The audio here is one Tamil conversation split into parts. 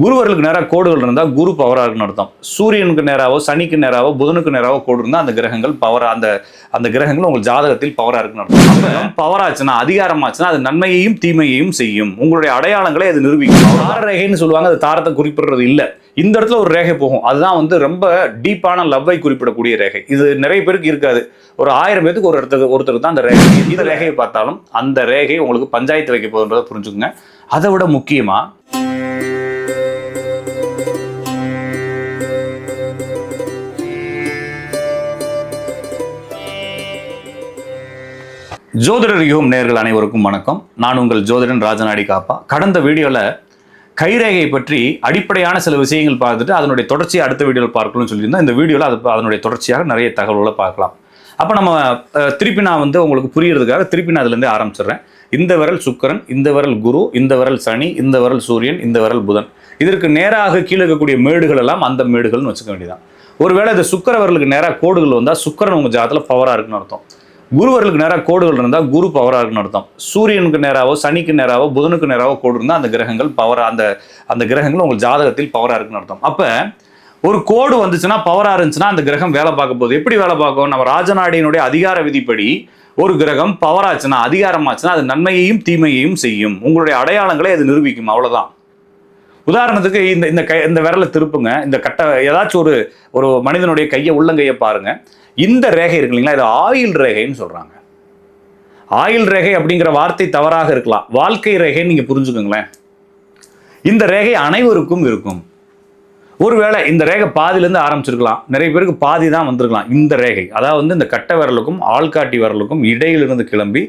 குருவர்களுக்கு நேராக கோடுகள் இருந்தால் குரு பவராக இருக்குன்னு அர்த்தம். சூரியனுக்கு நேராவோ சனிக்கு நேராவோ புதனுக்கு நேராவோ கோடு இருந்தால் அந்த கிரகங்கள் பவராக அந்த அந்த கிரகங்கள் உங்கள் ஜாதகத்தில் பவராக இருக்குன்னு அர்த்தம். பவராச்சுன்னா அதிகாரமாச்சுன்னா அதிகாரம் ஆச்சுன்னா அது நன்மையையும் தீமையையும் செய்யும். உங்களுடைய அடையாளங்களை அது நிரூபிக்கும். தார ரேகைன்னு சொல்லுவாங்க அது தாரத்தை குறிப்பிடுறது இல்லை. இந்த இடத்துல ஒரு ரேகை போகும். அதுதான் வந்து ரொம்ப டீப்பான லவ்வை குறிப்பிடக்கூடிய ரேகை. இது நிறைய பேருக்கு இருக்காது. ஒரு ஆயிரம் பேருக்கு ஒரு இடத்துக்கு ஒருத்தருக்கு தான் அந்த ரேகை. இந்த ரேகையை பார்த்தாலும் அந்த ரேகை உங்களுக்கு பஞ்சாயத்து வைக்க போகுன்றதை புரிஞ்சுக்கோங்க. அதை விட முக்கியமாக ஜோதிடர் யுகம் நேர்கள் அனைவருக்கும் வணக்கம். நான் உங்கள் ஜோதிடன் ராஜநாடி காப்பா. கடந்த வீடியோவில் கைரேகை பற்றி அடிப்படையான சில விஷயங்கள் பார்த்துட்டு அதனுடைய தொடர்ச்சியை அடுத்த வீடியோவில் பார்க்கணும்னு சொல்லியிருந்தோம். இந்த வீடியோவில் அது அதனுடைய தொடர்ச்சியாக நிறைய தகவல்களை பார்க்கலாம். அப்போ நம்ம திருப்பி நான் வந்து உங்களுக்கு புரியறதுக்காக திருப்பி நான் அதுலேருந்து ஆரம்பிச்சிடுறேன். இந்த விரல் சுக்கரன் இந்த விரல் குரு இந்த விரல் சனி இந்த விரல் சூரியன் இந்த விரல் புதன். இதற்கு நேராக கீழே இருக்கக்கூடிய மேடுகள் எல்லாம் அந்த மேடுகள்னு வச்சுக்க வேண்டியதான் ஒருவேளை இந்த சுக்கிர விரலுக்கு நேராக கோடுகள் வந்தால் சுக்கரன் உங்கள் ஜாதத்தில் பவராக இருக்குன்னு அர்த்தம். குருவர்களுக்கு நேராக கோடுகள் இருந்தால் குரு பவராக இருக்குன்னு அர்த்தம். சூரியனுக்கு நேராவோ சனிக்கு நேராவோ புதனுக்கு நேராவோ கோடு இருந்தால் அந்த கிரகங்கள் பவராக அந்த அந்த கிரகங்கள் உங்கள் ஜாதகத்தில் பவராக இருக்குன்னு அர்த்தம். அப்போ ஒரு கோடு வந்துச்சுன்னா பவராக இருந்துச்சுன்னா அந்த கிரகம் வேலை பார்க்க போகுது. எப்படி வேலை பார்க்கும்? நம்ம ராஜநாடியினுடைய அதிகார விதிப்படி ஒரு கிரகம் பவராச்சுன்னா அதிகாரமாச்சுன்னா அதிகாரம் ஆச்சுன்னா அது நன்மையையும் தீமையையும் செய்யும். உங்களுடைய அடையாளங்களை அது நிரூபிக்கும். அவ்வளோதான் உதாரணத்துக்கு இந்த இந்த கை இந்த விரலை திருப்புங்க. இந்த கட்டை ஏதாச்சும் ஒரு ஒரு மனிதனுடைய கையை உள்ளங்கையை பாருங்கள் இந்த ரேகை இருக்கு இல்லைங்களா? இது ஆயில் ரேகைன்னு சொல்கிறாங்க ஆயில் ரேகை அப்படிங்கிற வார்த்தை தவறாக இருக்கலாம். வாழ்க்கை ரேகைன்னு நீங்கள் புரிஞ்சுக்கோங்களேன். இந்த ரேகை அனைவருக்கும் இருக்கும். ஒருவேளை இந்த ரேகை பாதியிலேருந்து ஆரம்பிச்சிருக்கலாம். நிறைய பேருக்கு பாதி தான் வந்திருக்கலாம். இந்த ரேகை. அதாவது வந்து இந்த கட்டை விரலுக்கும் ஆள்காட்டி விரலுக்கும் இடையிலிருந்து கிளம்பி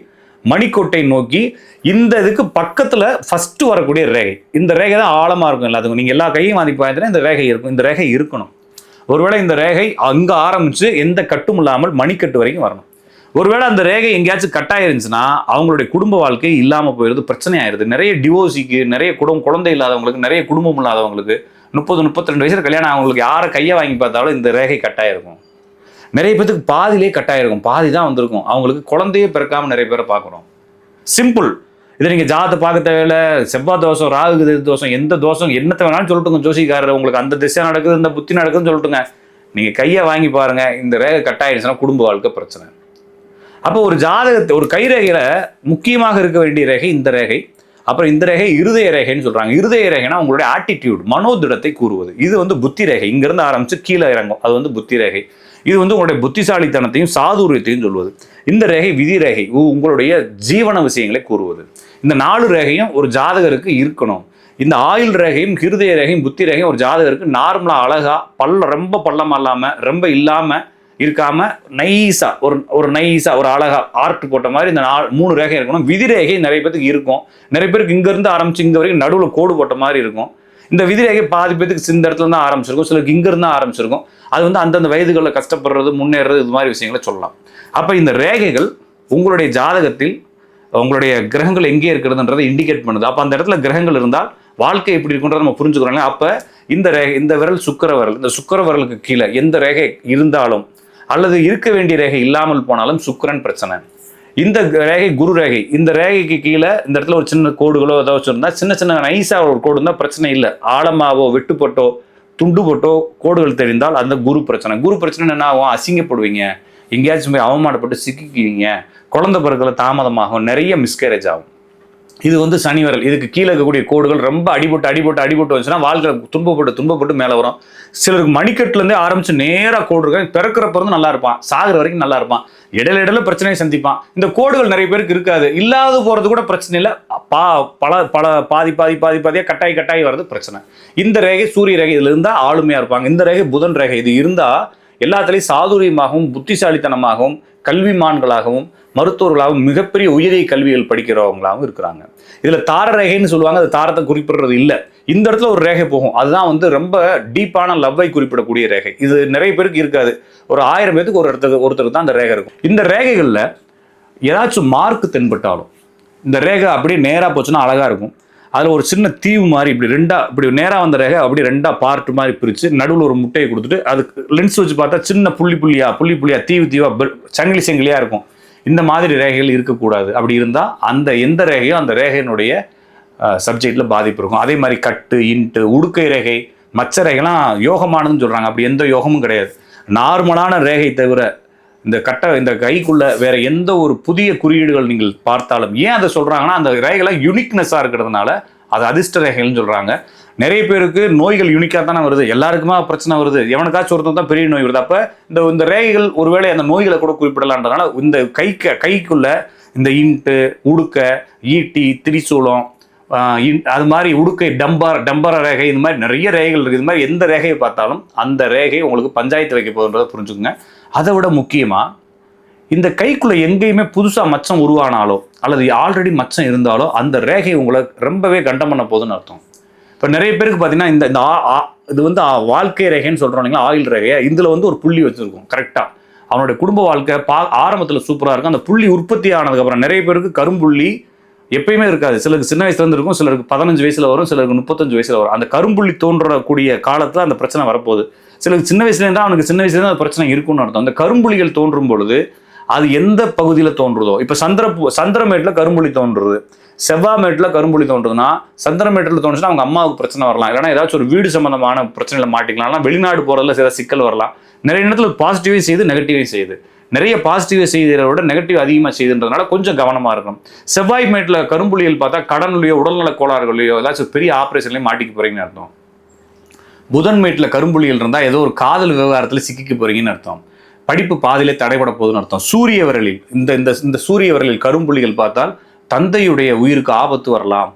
மணிக்கோட்டை நோக்கி இந்த இதுக்கு பக்கத்தில் ஃபஸ்ட்டு வரக்கூடிய ரேகை. இந்த ரேகை தான் ஆழமாக இருக்கும் எல்லாத்துக்கும். நீங்கள் எல்லா கையும் வாங்கி பார்த்தீங்கன்னா இந்த ரேகை இருக்கும். இந்த ரேகை இருக்கணும். ஒருவேளை இந்த ரேகை அங்கே ஆரம்பித்து எந்த கட்டும் இல்லாமல் மணிக்கட்டு வரைக்கும் வரணும். ஒருவேளை அந்த ரேகை எங்கேயாச்சும் கட்டாயிருந்துச்சுன்னா அவங்களுடைய குடும்ப வாழ்க்கை இல்லாமல் போயிடுது பிரச்சனை ஆயிருது நிறைய டிவோர்ஸிக்கு நிறைய குடும்பம் குழந்தை இல்லாதவங்களுக்கு நிறைய குடும்பம் இல்லாதவங்களுக்கு முப்பது முப்பத்தி ரெண்டு வயசுல கல்யாணம் அவங்களுக்கு யாரை கையை வாங்கி பார்த்தாலும் இந்த ரேகை கட்டாயிருக்கும் நிறைய பேத்துக்கு பாதியிலே கட்டாயிருக்கும் பாதி தான் வந்திருக்கும். அவங்களுக்கு குழந்தையே பிறக்காம நிறைய பேரை பார்க்குறோம். சிம்பிள் இதை நீங்கள் ஜாதத்தை பார்க்க தேவையில்ல. செவ்வாய் தோஷம் ராகு தோஷம் எந்த தோஷம் என்னத்தை வேணாலும் சொல்லட்டுங்க ஜோசிக்காரர். உங்களுக்கு அந்த திசை நடக்குது இந்த புத்தி நடக்குதுன்னு சொல்லட்டுங்க. நீங்கள் கையை வாங்கி பாருங்க. இந்த ரேகை கட்டாயிருச்சுன்னா குடும்ப வாழ்க்கை பிரச்சனை. அப்போ ஒரு ஜாதகத்தை ஒரு கைரேகையில் முக்கியமாக இருக்க வேண்டிய ரேகை இந்த ரேகை. அப்புறம் இந்த ரேகை இருதய ரேகைன்னு சொல்றாங்க. இருதய ரேகைனா உங்களுடைய ஆட்டிடியூட் மனோதிடத்தை கூறுவது. இது வந்து புத்தி ரேகை. இங்கிருந்து ஆரம்பிச்சு கீழே இறங்கும். அது வந்து புத்தி ரேகை. இது வந்து உங்களுடைய புத்திசாலித்தனத்தையும் சாதுரியத்தையும் சொல்வது. இந்த ரேகை விதி ரேகை. உ- உங்களுடைய ஜீவன விஷயங்களை கூறுவது. இந்த நாலு ரேகையும் ஒரு ஜாதகருக்கு இருக்கணும். இந்த ஆயுள் ரேகையும் ஹிருதய ரேகையும் புத்தி ரேகையும் ஒரு ஜாதகருக்கு நார்மலாக அழகாக பல்ல ரொம்ப பள்ளமாக இல்லாமல் ரொம்ப இல்லாமல் இருக்காமல் நைஸாக ஒரு ஒரு நைஸாக ஒரு அழகாக ஆர்ட் போட்ட மாதிரி இந்த நாலு மூணு ரேகை இருக்கணும். விதி ரேகை நிறைய பேருக்கு இருக்கும். நிறைய பேருக்கு இங்கேருந்து ஆரம்பிச்சு இங்கே வரைக்கும் நடுவில் கோடு போட்ட மாதிரி இருக்கும். இந்த விதி ரேகை பாதி பேருக்கு இந்த இடத்துல தான் ஆரம்பிச்சிருக்கும். சிலருக்கு இங்கேருந்து தான் ஆரம்பிச்சிருக்கும். அது வந்து அந்தந்த வயதுகளில் கஷ்டப்படுறது முன்னேறது இது மாதிரி விஷயங்களை சொல்லலாம். அப்போ இந்த ரேகைகள் உங்களுடைய ஜாதகத்தில் உங்களுடைய கிரகங்கள் எங்கே இருக்கிறதுன்றதை இண்டிகேட் பண்ணுது. அப்போ அந்த இடத்துல கிரகங்கள் இருந்தால் வாழ்க்கை எப்படி இருக்குன்றத நம்ம புரிஞ்சுக்கிறோம் அப்போ இந்த ரேகை இந்த விரல் சுக்கர விரல் இந்த சுக்கர விரலுக்கு கீழே எந்த ரேகை இருந்தாலும் அல்லது இருக்க வேண்டிய ரேகை இல்லாமல் போனாலும் சுக்கரன் பிரச்சனை. இந்த ரேகை குரு ரேகை இந்த ரேகைக்கு கீழே இந்த இடத்துல ஒரு சின்ன கோடுகளோ ஏதாச்சும் வச்சுருந்தா சின்ன சின்ன நைஸாக ஒரு கோடு இருந்தால் பிரச்சனை இல்லை. ஆழமாவோ வெட்டுப்பட்டோ துண்டு போட்டோ கோடுகள் தெரிந்தால் அந்த குரு பிரச்சனை. குரு பிரச்சனை என்ன ஆகும்? அசிங்கப்படுவீங்க. எங்கேயாச்சும் போய் அவமானப்பட்டு சிக்கிக்குவீங்க குழந்தை பிறகுல தாமதமாகும். நிறைய மிஸ்கேரேஜ் ஆகும். இது வந்து சனிவரல் இதுக்கு கீழே இருக்கக்கூடிய கோடுகள் ரொம்ப அடிபட்டு அடிபட்டு அடிபட்டு வந்துச்சுன்னா வாழ்க்கை துன்பப்பட்டு துன்பப்பட்டு மேலே வரும். சிலருக்கு மணிக்கட்டுலேருந்தே ஆரம்பித்து நேராக கோடு இருக்கும். பிறக்கிறப்ப இருந்து நல்லா இருப்பான். சாகிற வரைக்கும் நல்லா இருப்பான். இடையில இடையில பிரச்சனையை சந்திப்பான். இந்த கோடுகள் நிறைய பேருக்கு இருக்காது. இல்லாத போகிறது கூட பிரச்சனை இல்லை. பா பல பல பாதி பாதி பாதி பாதியாக கட்டாயி கட்டாயி வர்றது பிரச்சனை. இந்த ரேகை சூரிய ரேகை இதில் இருந்தால் ஆளுமையாக இருப்பாங்க. இந்த ரேகை புதன் ரேகை. இது இருந்தால் எல்லாத்துலேயும் சாதுரியமாகவும் புத்திசாலித்தனமாகவும் கல்விமான்களாகவும் மருத்துவர்களாகவும் மிகப்பெரிய உயரிய கல்விகள் படிக்கிறவங்களாகவும் இருக்கிறாங்க. இதில் தார ரேகைன்னு சொல்லுவாங்க அது தாரத்தை குறிப்பிடுறது இல்லை. இந்த இடத்துல ஒரு ரேகை போகும். அதுதான் வந்து ரொம்ப டீப்பான லவ்வை குறிப்பிடக்கூடிய ரேகை. இது நிறைய பேருக்கு இருக்காது. ஒரு ஆயிரம் பேருக்கு ஒரு இடத்துக்கு ஒருத்தருக்கு தான் அந்த ரேகை இருக்கும். இந்த ரேகைகளில் ஏதாச்சும் மார்க் தென்பட்டாலும் இந்த ரேகை அப்படியே நேராக போச்சுன்னா அழகாக இருக்கும். அதில் ஒரு சின்ன தீவு மாதிரி இப்படி ரெண்டா இப்படி நேராக வந்த ரேகை அப்படி ரெண்டா பார்ட் மாதிரி பிரித்து நடுவில் ஒரு முட்டையை கொடுத்துட்டு அதுக்கு லென்ஸ் வச்சு பார்த்தா சின்ன புள்ளி புள்ளியா புள்ளி புள்ளியா தீவு தீவா சங்கிலி சங்கிலியாக இருக்கும். இந்த மாதிரி ரேகைகள் இருக்கக்கூடாது. அப்படி இருந்தால் அந்த எந்த ரேகையோ அந்த ரேகையினுடைய சப்ஜெக்டில் பாதிப்பு இருக்கும். அதே மாதிரி கட்டு இன்ட்டு உடுக்கை ரேகை மச்ச ரேகைலாம் யோகமானதுன்னு சொல்கிறாங்க அப்படி எந்த யோகமும் கிடையாது. நார்மலான ரேகை தவிர இந்த கட்ட இந்த கைக்குள்ள வேற எந்த ஒரு புதிய குறியீடுகள் நீங்கள் பார்த்தாலும் ஏன் அதை சொல்றாங்கன்னா அந்த ரேகைலாம் யூனிக்னஸாக இருக்கிறதுனால அது அதிர்ஷ்ட ரேகைகள்னு சொல்றாங்க. நிறைய பேருக்கு நோய்கள் யூனிக்காக தானே வருது. எல்லாருக்குமா பிரச்சனை வருது. எவனுக்காச்சும் ஒருத்தன் தான் பெரிய நோய் வருது. அப்போ இந்த இந்த ரேகைகள் ஒருவேளை அந்த நோய்களை கூட குறிப்பிடலான்றதுனால இந்த கைக்கு கைக்குள்ள இந்த இன்ட்டு உடுக்க ஈட்டி திரிசூலம் இன்- அது மாதிரி உடுக்கை டம்பர் டம்பர ரேகை இந்த மாதிரி நிறைய ரேகைகள் இருக்குது இது மாதிரி எந்த ரேகையை பார்த்தாலும் அந்த ரேகை உங்களுக்கு பஞ்சாயத்து வைக்க போகுதுன்றதை புரிஞ்சுக்கோங்க. அதை விட முக்கியமாக இந்த கைக்குள்ளே எங்கேயுமே புதுசாக மச்சம் உருவானாலோ அல்லது ஆல்ரெடி மச்சம் இருந்தாலோ அந்த ரேகை உங்களை ரொம்பவே கண்டம் பண்ண போகுதுன்னு அர்த்தம். இப்போ நிறைய பேருக்கு பார்த்தீங்கன்னா இந்த இந்த ஆ- ஆ- இது வந்து ஆ- வாழ்க்கை ரேகைன்னு சொல்கிறோம் இல்லைங்களா ஆயில் ரேகையை இதில் வந்து ஒரு புள்ளி வச்சுருக்கும் கரெக்டாக அவனுடைய குடும்ப வாழ்க்கை பா ஆரம்பத்தில் சூப்பராக இருக்கும். அந்த புள்ளி உற்பத்தி ஆனதுக்கப்புறம் நிறைய பேருக்கு கரும்புள்ளி எப்பயுமே இருக்காது. சிலருக்கு சின்ன வயசுலேருந்து இருக்கும் சிலருக்கு பதினஞ்சு வயசில் வரும் சிலருக்கு முப்பத்தஞ்சு வயசில் வரும். அந்த கரும்புள்ளி தோன்றக்கூடிய காலத்தில் அந்த பிரச்சனை வரப்போகுது. சிலருக்கு சின்ன வயசுலேருந்து அவனுக்கு சின்ன வயசுலேருந்து அந்த பிரச்சனை இருக்கும்னு அர்த்தம். அந்த கரும்புலிகள் தோன்றும் பொழுது அது எந்த பகுதியில் தோன்றுதோ இப்போ சந்திர சந்திரமேட்டில் கரும்புலி தோன்றுறது செவ்வாமேட்டில் கரும்புலி தோன்றுதுன்னா சந்திரமேட்டில் தோணுச்சுன்னா அவங்க அம்மாவுக்கு பிரச்சனை வரலாம். இல்லைனா ஏதாச்சும் ஒரு வீடு சம்மந்தமான பிரச்சனையில் மாட்டிக்கலாம். வெளிநாடு போகிறதுல சில சிக்கல் வரலாம். நிறைய நேரத்தில் பாசிட்டிவே செய்து நெகட்டிவே செய்யுது நிறைய பாசிட்டிவ் செய்கிறத விட நெகட்டிவ் அதிகமாக செய்யுதுன்றதுனால கொஞ்சம் கவனமாக இருக்கணும். செவ்வாய் மேட்டில் கரும்புலிகள் பார்த்தா கடன்லையோ உடல்நல கோளாறுகளையோ ஏதாச்சும் பெரிய ஆப்ரேஷன்லையும் மாட்டிக்க போகிறீங்கன்னு அர்த்தம். புதன் மேட்டில் கரும்புலிகள் இருந்தால் ஏதோ ஒரு காதல் விவகாரத்தில் சிக்கிக்க போகிறீங்கன்னு அர்த்தம். படிப்பு பாதியிலே தடைபட போகுதுன்னு அர்த்தம். சூரிய விரலில் இந்த இந்த இந்த சூரிய விரலில் கரும்புலிகள் பார்த்தால் தந்தையுடைய உயிருக்கு ஆபத்து வரலாம்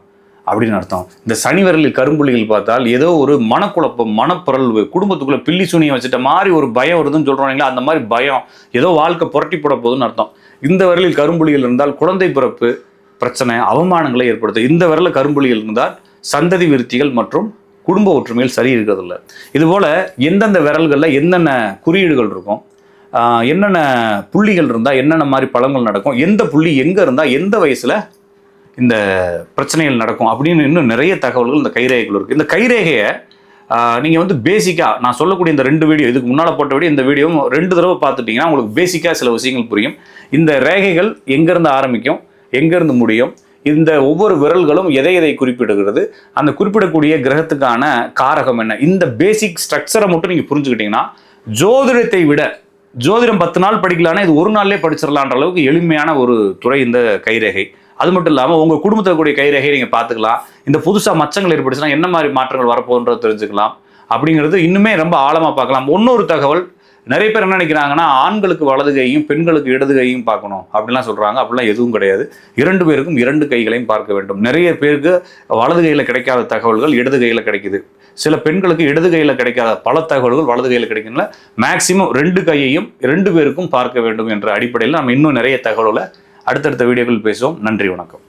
அப்படின்னு அர்த்தம். இந்த சனி விரலில் கரும்புலிகள் பார்த்தால் ஏதோ ஒரு மனக்குழப்பம் மனப்பிறழ்வு குடும்பத்துக்குள்ளே பில்லி சுனியை வச்சுட்ட மாதிரி ஒரு பயம் வருதுன்னு சொல்கிறாங்களா அந்த மாதிரி பயம் ஏதோ வாழ்க்கை புரட்டி போட போகுதுன்னு அர்த்தம். இந்த விரலில் கரும்புலிகள் இருந்தால் குழந்தை பிறப்பு பிரச்சனை அவமானங்களை ஏற்படுத்தும். இந்த விரலில் கரும்புலிகள் இருந்தால் சந்ததி விருத்திகள் மற்றும் குடும்ப ஒற்றுமைகள் சரி இருக்கிறதில்ல. இதுபோல் எந்தெந்த விரல்களில் என்னென்ன குறியீடுகள் இருக்கும்? என்னென்ன புள்ளிகள் இருந்தால் என்னென்ன மாதிரி பழங்கள் நடக்கும்? எந்த புள்ளி எங்கே இருந்தால் எந்த வயசில் இந்த பிரச்சனைகள் நடக்கும்? அப்படின்னு இன்னும் நிறைய தகவல்கள் இந்த கைரேகைகள் இருக்குது இந்த கைரேகையை நீங்கள் வந்து பேசிக்காக நான் சொல்லக்கூடிய இந்த ரெண்டு வீடியோ இதுக்கு முன்னால் போட்ட வீடியோ இந்த வீடியோவும் ரெண்டு தடவை பார்த்துட்டிங்கன்னா உங்களுக்கு பேசிக்காக சில விஷயங்கள் புரியும். இந்த ரேகைகள் எங்கேருந்து ஆரம்பிக்கும்? எங்கேருந்து முடியும்? இந்த ஒவ்வொரு விரல்களும் எதை எதை குறிப்பிடுகிறது? அந்த குறிப்பிடக்கூடிய கிரகத்துக்கான காரகம் என்ன? இந்த பேசிக் ஸ்ட்ரக்சரை மட்டும் நீங்கள் புரிஞ்சுக்கிட்டீங்கன்னா ஜோதிடத்தை விட ஜோதிடம் பத்து நாள் படிக்கலான்னா இது ஒரு நாள்லயே படிச்சிடலான்ற அளவுக்கு எளிமையான ஒரு துறை இந்த கைரேகை. அது மட்டும் இல்லாமல் உங்கள் குடும்பத்தில் கூடிய கைரேகையை நீங்கள் பார்த்துக்கலாம். இந்த புதுசாக மச்சங்கள் ஏற்பட்டுச்சுன்னா என்ன மாதிரி மாற்றங்கள் வரப்போன்றதை தெரிஞ்சுக்கலாம். அப்படிங்கிறது இன்னுமே ரொம்ப ஆழமாக பார்க்கலாம். இன்னொரு தகவல் நிறைய பேர் என்ன நினைக்கிறாங்கன்னா ஆண்களுக்கு வலது கையும் பெண்களுக்கு இடது கையும் பார்க்கணும். அப்படிலாம் சொல்கிறாங்க அப்படிலாம் எதுவும் கிடையாது. இரண்டு பேருக்கும் இரண்டு கைகளையும் பார்க்க வேண்டும். நிறைய பேருக்கு வலது கையில் கிடைக்காத தகவல்கள் இடது கையில் கிடைக்குது. சில பெண்களுக்கு இடது கையில் கிடைக்காத பல தகவல்கள் வலது கையில் கிடைக்கல மேக்சிமம் ரெண்டு கையையும் ரெண்டு பேருக்கும் பார்க்க வேண்டும் என்ற அடிப்படையில் நம்ம இன்னும் நிறைய தகவல்களை அடுத்தடுத்த வீடியோக்கள் பேசுவோம். நன்றி வணக்கம்.